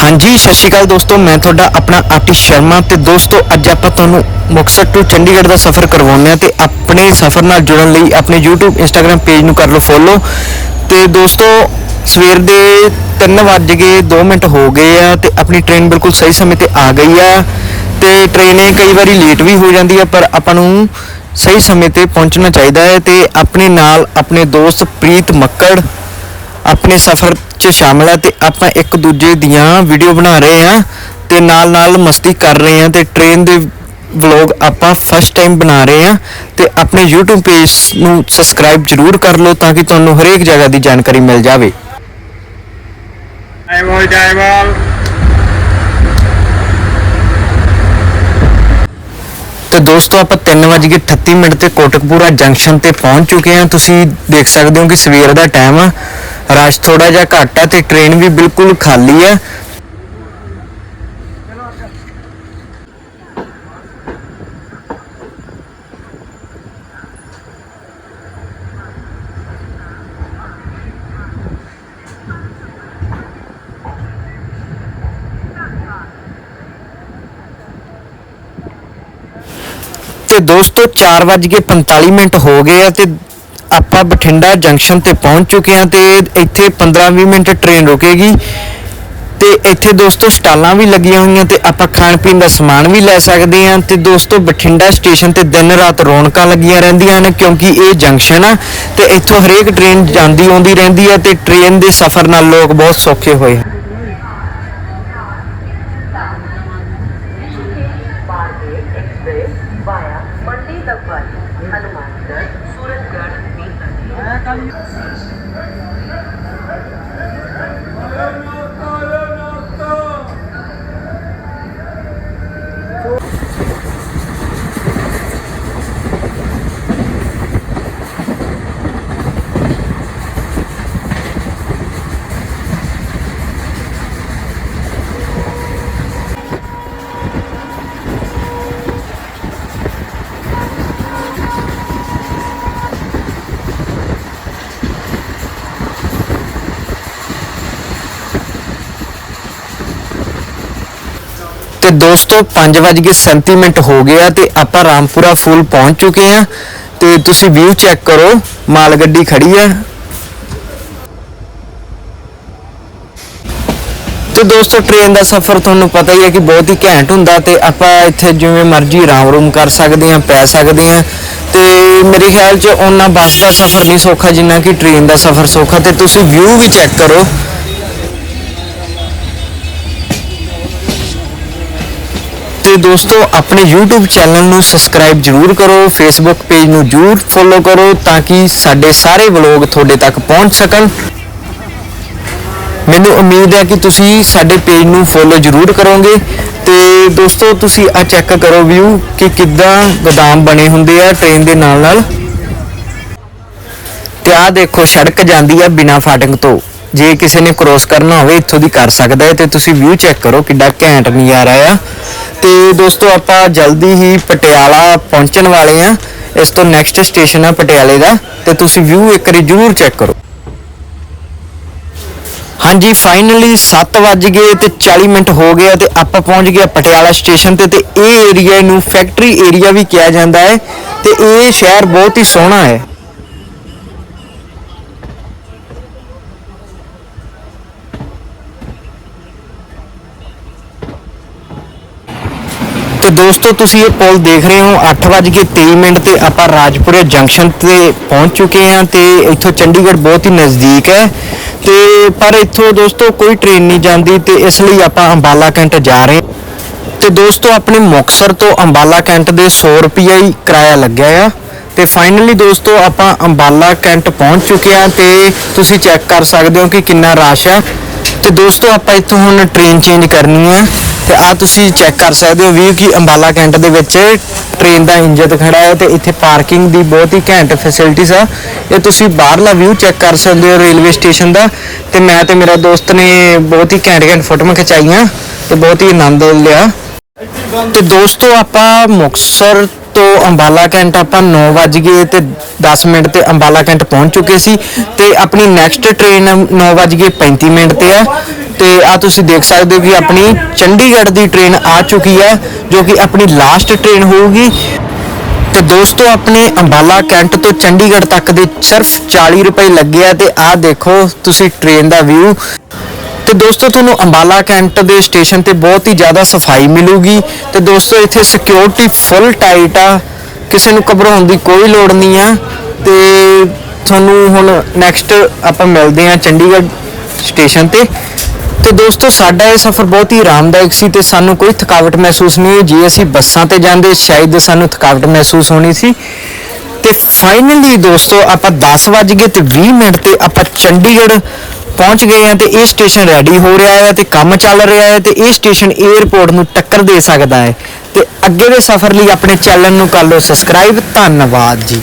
ਹਾਂਜੀ, ਸਤਿ ਸ਼੍ਰੀ ਅਕਾਲ ਦੋਸਤੋ, ਮੈਂ ਤੁਹਾਡਾ ਆਪਣਾ ਆਰਟੀ ਸ਼ਰਮਾ ਤੇ ਦੋਸਤੋ, ਅੱਜ ਆਪਾਂ ਤੁਹਾਨੂੰ ਮੁਕਤਸਰ ਤੋਂ ਚੰਡੀਗੜ੍ਹ ਦਾ ਸਫ਼ਰ ਕਰਵਾਉਂਦੇ ਹਾਂ ਤੇ ਆਪਣੇ ਸਫ਼ਰ ਨਾਲ ਜੁੜਨ ਲਈ ਆਪਣੇ YouTube, Instagram ਪੇਜ ਨੂੰ ਕਰ ਲਓ ਫੋਲੋ ਤੇ ਦੋਸਤੋ, ਸਵੇਰ ਦੇ 3:02 ਮਿੰਟ ਹੋ ਗਏ ਆ ਤੇ ਆਪਣੀ ਟ੍ਰੇਨ ਬਿਲਕੁਲ ਸਹੀ ਸਮੇਂ ਤੇ ਆ ਗਈ ਆ। ਤੇ ਟ੍ਰੇਨ ਕਈ ਵਾਰੀ ਲੇਟ ਵੀ ਹੋ ਜਾਂਦੀ ਆ, ਪਰ ਆਪਾਂ ਨੂੰ ਸਹੀ ਸਮੇਂ ਤੇ ਪਹੁੰਚਣਾ ਚਾਹੀਦਾ ਹੈ ਤੇ ਆਪਣੇ ਨਾਲ ਆਪਣੇ ਦੋਸਤ ਪ੍ਰੀਤ ਮੱਕੜ, ਆਪਣੇ ਸਫ਼ਰ 'ਚ ਸ਼ਾਮਲ ਹੈ ਤੇ ਆਪਾਂ ਇੱਕ ਦੂਜੇ ਦੀਆਂ ਵੀਡੀਓ ਬਣਾ ਰਹੇ ਹਾਂ ਤੇ ਨਾਲ ਨਾਲ ਮਸਤੀ ਕਰ ਰਹੇ ਹਾਂ ਤੇ ਟ੍ਰੇਨ ਦੇ ਵਲੌਗ ਆਪਾਂ ਫਸਟ ਟਾਈਮ ਬਣਾ ਰਹੇ ਹਾਂ ਤੇ ਆਪਣੇ YouTube ਪੇਜ ਨੂੰ ਸਬਸਕ੍ਰਾਈਬ ਜਰੂਰ ਕਰ ਲਓ ਤਾਂ ਕਿ ਤੁਹਾਨੂੰ ਹਰੇਕ ਜਗ੍ਹਾ ਦੀ ਜਾਣਕਾਰੀ ਮਿਲ ਜਾਵੇ। ਬੋਲ ਜੈ ਬੋਲ ਤੇ ਦੋਸਤੋ ਆਪਾਂ 3:38 ਮਿੰਟ ਤੇ ਕੋਟਕਪੂਰਾ ਜੰਕਸ਼ਨ ਤੇ ਪਹੁੰਚ ਚੁੱਕੇ ਹਾਂ ਤੁਸੀਂ ਦੇਖ ਸਕਦੇ ਹੋ ਕਿ ਸਵੇਰ ਦਾ ਟਾਈਮ ਆ। ਰਸ਼ ਥੋੜਾ ਜਿਹਾ ਘੱਟ ਆ ਤੇ ਟ੍ਰੇਨ ਵੀ ਬਿਲਕੁਲ ਖਾਲੀ ਆ। ਤੇ ਦੋਸਤੋ 4:45 ਮਿੰਟ ਹੋ ਗਏ ਆ ਤੇ ਆਪਾਂ ਬਠਿੰਡਾ ਜੰਕਸ਼ਨ ਤੇ ਪਹੁੰਚ ਚੁੱਕੇ ਹਾਂ ਤੇ ਇੱਥੇ 15-20 ਮਿੰਟ ਟ੍ਰੇਨ ਰੁਕੇਗੀ ਤੇ ਇੱਥੇ ਦੋਸਤੋ ਸਟਾਲਾਂ ਵੀ ਲੱਗੀਆਂ ਹੋਈਆਂ ਤੇ ਆਪਾਂ ਖਾਣ ਪੀਣ ਦਾ ਸਮਾਨ ਵੀ ਲੈ ਸਕਦੇ ਹਾਂ ਤੇ ਦੋਸਤੋ ਬਠਿੰਡਾ ਸਟੇਸ਼ਨ ਤੇ ਦਿਨ ਰਾਤ ਰੌਣਕਾਂ ਲੱਗੀਆਂ ਰਹਿੰਦੀਆਂ ਹਨ ਕਿਉਂਕਿ ਇਹ ਜੰਕਸ਼ਨ ਆ ਤੇ ਇੱਥੋਂ ਹਰੇਕ ਟ੍ਰੇਨ ਜਾਂਦੀ ਆਉਂਦੀ ਰਹਿੰਦੀ ਹੈ ਤੇ ਟ੍ਰੇਨ ਦੇ ਸਫ਼ਰ ਨਾਲ ਲੋਕ ਬਹੁਤ ਸੌਖੇ ਹੋਏ ਹਨ। É, caiu. ਤੇ ਦੋਸਤੋ 5:37 ਮਿੰਟ ਹੋ ਗਏ ਤੇ ਆਪਾਂ ਰਾਮਪੁਰਾ ਫੂਲ ਪਹੁੰਚ ਚੁੱਕੇ ਆ ਤੇ ਤੁਸੀਂ ਵਿਊ ਚੈੱਕ ਕਰੋ, ਮਾਲ ਗੱਡੀ ਖੜੀ ਆ। ਤੇ ਦੋਸਤੋ ਟ੍ਰੇਨ ਦਾ ਸਫ਼ਰ ਤੁਹਾਨੂੰ ਪਤਾ ਹੀ ਹੈ ਕਿ ਬਹੁਤ ਹੀ ਘੈਂਟ ਹੁੰਦਾ ਤੇ ਆਪਾਂ ਇੱਥੇ ਜਿਵੇਂ ਮਰਜ਼ੀ ਆਰਾਮ ਰੂਮ ਕਰ ਸਕਦੇ ਆ ਪੈ ਸਕਦੇ ਆ ਤੇ ਮੇਰੇ ਖਿਆਲ 'ਚ ਉਹਨਾਂ ਬੱਸ ਦਾ ਸਫ਼ਰ ਨਹੀਂ ਸੌਖਾ ਜਿੰਨਾ ਕਿ ਟ੍ਰੇਨ ਦਾ ਸਫ਼ਰ ਸੌਖਾ ਤੇ ਤੁਸੀਂ ਵਿਊ ਵੀ ਚੈੱਕ ਕਰੋ। ਤੇ ਦੋਸਤੋ, ਆਪਣੇ YouTube ਚੈਨਲ ਨੂੰ ਸਬਸਕ੍ਰਾਈਬ ਜਰੂਰ ਕਰੋ, Facebook ਪੇਜ ਨੂੰ ਜਰੂਰ ਫੋਲੋ ਕਰੋ ਤਾਂ ਕਿ ਸਾਡੇ ਸਾਰੇ ਵਲੌਗ ਤੁਹਾਡੇ ਤੱਕ ਪਹੁੰਚ ਸਕਣ। ਮੈਨੂੰ ਉਮੀਦ ਹੈ ਕਿ ਤੁਸੀਂ ਸਾਡੇ ਪੇਜ ਨੂੰ ਫੋਲੋ ਜਰੂਰ ਕਰੋਗੇ। ਤੇ ਦੋਸਤੋ, ਤੁਸੀਂ ਆ ਚੈੱਕ ਕਰੋ ਵਿਊ ਕਿ ਕਿੱਦਾਂ ਗੋਦਾਮ ਬਣੇ ਹੁੰਦੇ ਆ ਟ੍ਰੇਨ ਦੇ ਨਾਲ ਨਾਲ ਤੇ ਆ ਦੇਖੋ, ਸੜਕ ਜਾਂਦੀ ਆ ਬਿਨਾ ਫਾਟਕ ਤੋਂ। ਜੇ ਕਿਸੇ ਨੇ ਕ੍ਰੋਸ ਕਰਨਾ ਹੋਵੇ, ਇੱਥੋਂ ਦੀ ਕਰ ਸਕਦਾ ਹੈ ਤੇ ਤੁਸੀਂ ਵਿਊ ਚੈੱਕ ਕਰੋ ਕਿੱਡਾ ਘੈਂਟ ਨਜ਼ਾਰਾ ਆ। ਤੇ ਦੋਸਤੋ, ਆਪਾਂ ਜਲਦੀ ਹੀ ਪਟਿਆਲਾ ਪਹੁੰਚਣ ਵਾਲੇ ਆ ਇਸ ਤੋਂ ਨੈਕਸਟ ਸਟੇਸ਼ਨ ਆ ਪਟਿਆਲੇ ਦਾ। ਤੇ ਤੁਸੀਂ ਵਿਊ ਇੱਕ ਵਾਰੀ ਜਰੂਰ ਚੈੱਕ ਕਰੋ। ਹਾਂਜੀ ਫਾਈਨਲੀ 7 ਵੱਜ ਗਏ ਤੇ 40 ਮਿੰਟ ਹੋ ਗਏ ਆ ਤੇ ਆਪਾਂ ਪਹੁੰਚ ਗਏ ਪਟਿਆਲਾ ਸਟੇਸ਼ਨ ਤੇ। ਤੇ ਇਹ ਏਰੀਆ ਨੂੰ ਫੈਕਟਰੀ ਏਰੀਆ ਵੀ ਕਿਹਾ ਜਾਂਦਾ ਹੈ। ਤੇ ਇਹ ਸ਼ਹਿਰ ਬਹੁਤ ਹੀ ਸੋਹਣਾ ਹੈ। ਤੇ ਦੋਸਤੋ, ਤੁਸੀਂ ਇਹ ਪੁਲ ਦੇਖ ਰਹੇ ਹੋ 8:23 ਮਿੰਟ ਤੇ ਆਪਾਂ ਰਾਜਪੁਰੇ ਜੰਕਸ਼ਨ ਤੇ ਪਹੁੰਚ ਚੁੱਕੇ ਹਾਂ ਤੇ ਇੱਥੋਂ ਚੰਡੀਗੜ੍ਹ ਬਹੁਤ ਹੀ ਨਜ਼ਦੀਕ ਹੈ। ਤੇ ਪਰ ਇੱਥੋਂ ਦੋਸਤੋ, ਕੋਈ ਟ੍ਰੇਨ ਨਹੀਂ ਜਾਂਦੀ ਤੇ ਇਸ ਲਈ ਆਪਾਂ ਅੰਬਾਲਾ ਕੈਂਟ ਜਾ ਰਹੇ ਹਾਂ। ਤੇ ਦੋਸਤੋ, ਆਪਣੇ ਮੁਕਤਸਰ ਤੋਂ ਅੰਬਾਲਾ ਕੈਂਟ ਦੇ 100 ਰੁਪਈਆ ਹੀ ਕਿਰਾਇਆ ਲੱਗਿਆ ਆ। ਤੇ ਫਾਈਨਲੀ ਦੋਸਤੋ, ਆਪਾਂ ਅੰਬਾਲਾ ਕੈਂਟ ਪਹੁੰਚ ਚੁੱਕੇ ਹਾਂ ਤੇ ਤੁਸੀਂ ਚੈੱਕ ਕਰ ਸਕਦੇ ਹੋ ਕਿ ਕਿੰਨਾ ਰਸ਼ ਹੈ ਤੇ ਦੋਸਤੋ, ਆਪਾਂ ਇੱਥੋਂ ਹੁਣ ਟ੍ਰੇਨ ਚੇਂਜ ਕਰਨੀ ਹੈ ਤੇ ਆ ਤੁਸੀਂ ਚੈੱਕ ਕਰ ਸਕਦੇ ਹੋ ਵੀ ਕਿ ਅੰਬਾਲਾ ਕੈਂਟ ਦੇ ਵਿੱਚ ਟ੍ਰੇਨ ਦਾ ਇੰਜਨ ਖੜਾ ਹੈ ਤੇ ਇੱਥੇ ਪਾਰਕਿੰਗ ਦੀ ਬਹੁਤ ਹੀ ਘੈਂਟ ਫੈਸਿਲਿਟੀਜ਼ ਆ। ਇਹ ਤੁਸੀਂ ਬਾਹਰਲਾ ਵਿਊ ਚੈੱਕ ਕਰ ਸਕਦੇ ਹੋ ਰੇਲਵੇ ਸਟੇਸ਼ਨ ਦਾ ਤੇ ਮੈਂ ਤੇ ਮੇਰਾ ਦੋਸਤ ਨੇ ਬਹੁਤ ਹੀ ਘੈਂਟ ਘੈਂਟ ਫੋਟੋਆਂ ਖਿਚਾਈਆਂ ਤੇ ਬਹੁਤ ਹੀ ਆਨੰਦ ਲਿਆ। ਤੇ ਦੋਸਤੋ ਆਪਾਂ ਮੁਕਤਸਰ ਤੋਂ ਅੰਬਾਲਾ ਕੈਂਟ ਆਪਾਂ 9 ਵਜ ਗਏ ਤੇ 10 ਮਿੰਟ ਤੇ ਅੰਬਾਲਾ ਕੈਂਟ ਪਹੁੰਚ ਚੁੱਕੇ ਸੀ ਤੇ ਆਪਣੀ ਨੈਕਸਟ ਟ੍ਰੇਨ 9 ਵਜ ਗਏ 35 ਮਿੰਟ ਤੇ ਆ। ਤੇ ਆ ਤੁਸੀਂ ਦੇਖ ਸਕਦੇ ਹੋ ਕਿ ਆਪਣੀ ਚੰਡੀਗੜ੍ਹ ਦੀ ਟ੍ਰੇਨ ਆ ਚੁੱਕੀ ਹੈ, ਜੋ ਕਿ ਆਪਣੀ ਲਾਸਟ ਟ੍ਰੇਨ ਹੋਊਗੀ। ਤੇ ਦੋਸਤੋ, ਆਪਣੇ ਅੰਬਾਲਾ ਕੈਂਟ ਤੋਂ ਚੰਡੀਗੜ੍ਹ ਤੱਕ ਦੇ ਸਿਰਫ 40 ਰੁਪਏ ਲੱਗੇ ਆ ਤੇ ਆਹ ਦੇਖੋ ਤੁਸੀਂ ਟ੍ਰੇਨ ਦਾ ਵਿਊ ਤੇ ਦੋਸਤੋ, ਤੁਹਾਨੂੰ ਅੰਬਾਲਾ ਕੈਂਟ ਦੇ ਸਟੇਸ਼ਨ ਤੇ ਬਹੁਤ ਹੀ ਜ਼ਿਆਦਾ ਸਫ਼ਾਈ ਮਿਲੂਗੀ। ਤੇ ਦੋਸਤੋ, ਇੱਥੇ ਸਿਕਿਉਰਿਟੀ ਫੁੱਲ ਟਾਈਟ ਆ। ਕਿਸੇ ਨੂੰ ਘਬਰਾਉਣ ਦੀ ਕੋਈ ਲੋੜ ਨਹੀਂ ਆ। ਤੇ ਤੁਹਾਨੂੰ ਹੁਣ ਨੈਕਸਟ ਆਪਾਂ ਮਿਲਦੇ ਆ ਚੰਡੀਗੜ੍ਹ ਸਟੇਸ਼ਨ ਤੇ। ਤੇ ਦੋਸਤੋ, ਸਾਡਾ ਇਹ ਸਫ਼ਰ ਬਹੁਤ ਹੀ ਆਰਾਮਦਾਇਕ ਸੀ ਤੇ ਸਾਨੂੰ ਕੋਈ ਥਕਾਵਟ ਮਹਿਸੂਸ ਨਹੀਂ ਹੋਈ। ਜੇ ਅਸੀਂ ਬੱਸਾਂ ਤੇ ਜਾਂਦੇ, ਸ਼ਾਇਦ ਸਾਨੂੰ ਥਕਾਵਟ ਮਹਿਸੂਸ ਹੋਣੀ ਸੀ। ਤੇ ਫਾਈਨਲੀ ਦੋਸਤੋ, ਆਪਾਂ 10 ਵੱਜ ਗਏ ਤੇ 20 ਮਿੰਟ ਤੇ ਆਪਾਂ ਚੰਡੀਗੜ੍ਹ ਪਹੁੰਚ ਗਏ ਆ ਤੇ ਇਹ ਸਟੇਸ਼ਨ ਰੈਡੀ ਹੋ ਰਿਹਾ ਹੈ ਤੇ ਕੰਮ ਚੱਲ ਰਿਹਾ ਹੈ ਤੇ ਇਹ ਸਟੇਸ਼ਨ 에ਅਰਪੋਰਟ ਨੂੰ ਟੱਕਰ ਦੇ ਸਕਦਾ ਹੈ। ਤੇ ਅੱਗੇ ਦੇ ਸਫ਼ਰ ਲਈ ਆਪਣੇ ਚੈਨਲ ਨੂੰ ਕਰ ਲਓ ਸਬਸਕ੍ਰਾਈਬ ਧੰਨਵਾਦ ਜੀ।